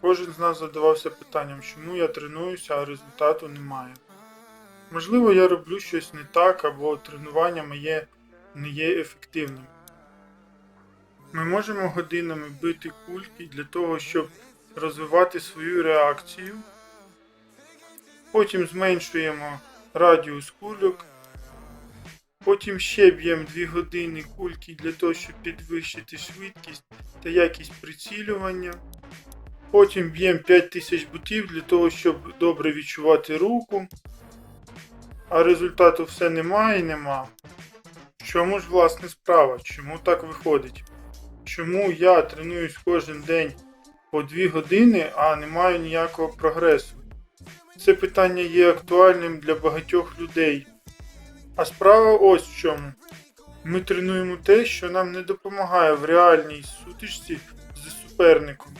Кожен з нас задавався питанням, чому я тренуюся, а результату немає. Можливо, я роблю щось не так, або тренування моє не є ефективним. Ми можемо годинами бити кульки для того, щоб розвивати свою реакцію. Потім зменшуємо радіус кульок. Потім ще б'ємо 2 години кульки для того, щоб підвищити швидкість та якість прицілювання. Потім б'ємо 5000 бутів для того, щоб добре відчувати руку. А результату все немає і нема. В чому ж власне справа? Чому так виходить? Чому я тренуюсь кожен день по 2 години, а не маю ніякого прогресу? Це питання є актуальним для багатьох людей. А справа ось в чому. Ми тренуємо те, що нам не допомагає в реальній сутичці з суперником.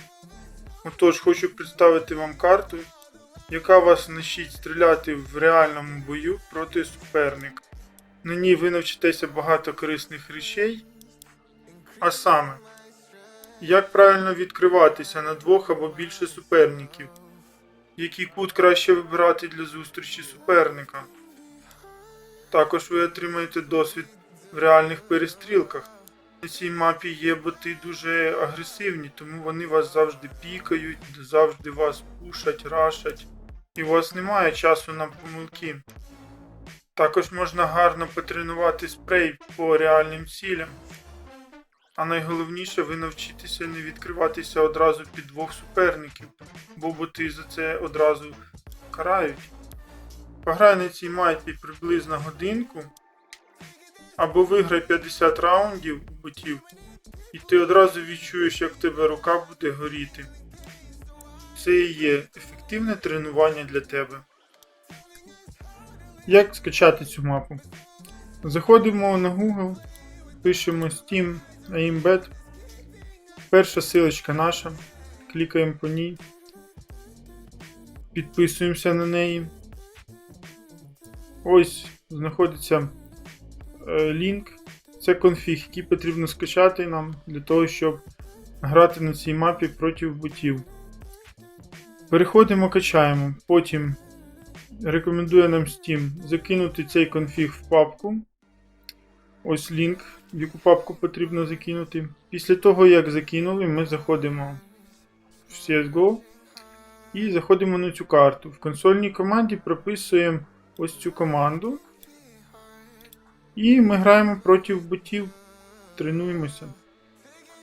Отож, хочу представити вам карту, яка вас навчить стріляти в реальному бою проти суперника. На ній ви навчитеся багато корисних речей, а саме, як правильно відкриватися на двох або більше суперників, який кут краще вибирати для зустрічі суперника. Також ви отримаєте досвід в реальних перестрілках. На цій мапі є боти дуже агресивні, тому вони вас завжди пікають, завжди вас пушать, рашать, і у вас немає часу на помилки. Також можна гарно потренувати спрей по реальним цілям. А найголовніше ви навчитеся не відкриватися одразу під двох суперників, бо боти за це одразу карають. Пограй на цій мапі приблизно годинку, або виграй 50 раундів ботів, і ти одразу відчуєш, як в тебе рука буде горіти. Це і є ефективне тренування для тебе. Як скачати цю мапу? Заходимо на Google, пишемо Steam Aimbed. Перша силочка наша. Клікаємо по ній. Підписуємося на неї. Ось знаходиться лінк. Це конфіг, який потрібно скачати нам для того, щоб грати на цій мапі проти ботів. Переходимо, качаємо. Потім рекомендує нам Steam закинути цей конфіг в папку. Ось лінк, в яку папку потрібно закинути. Після того, як закинули, ми заходимо в CSGO і заходимо на цю карту. В консольній команді прописуємо ось цю команду. І ми граємо проти ботів, тренуємося.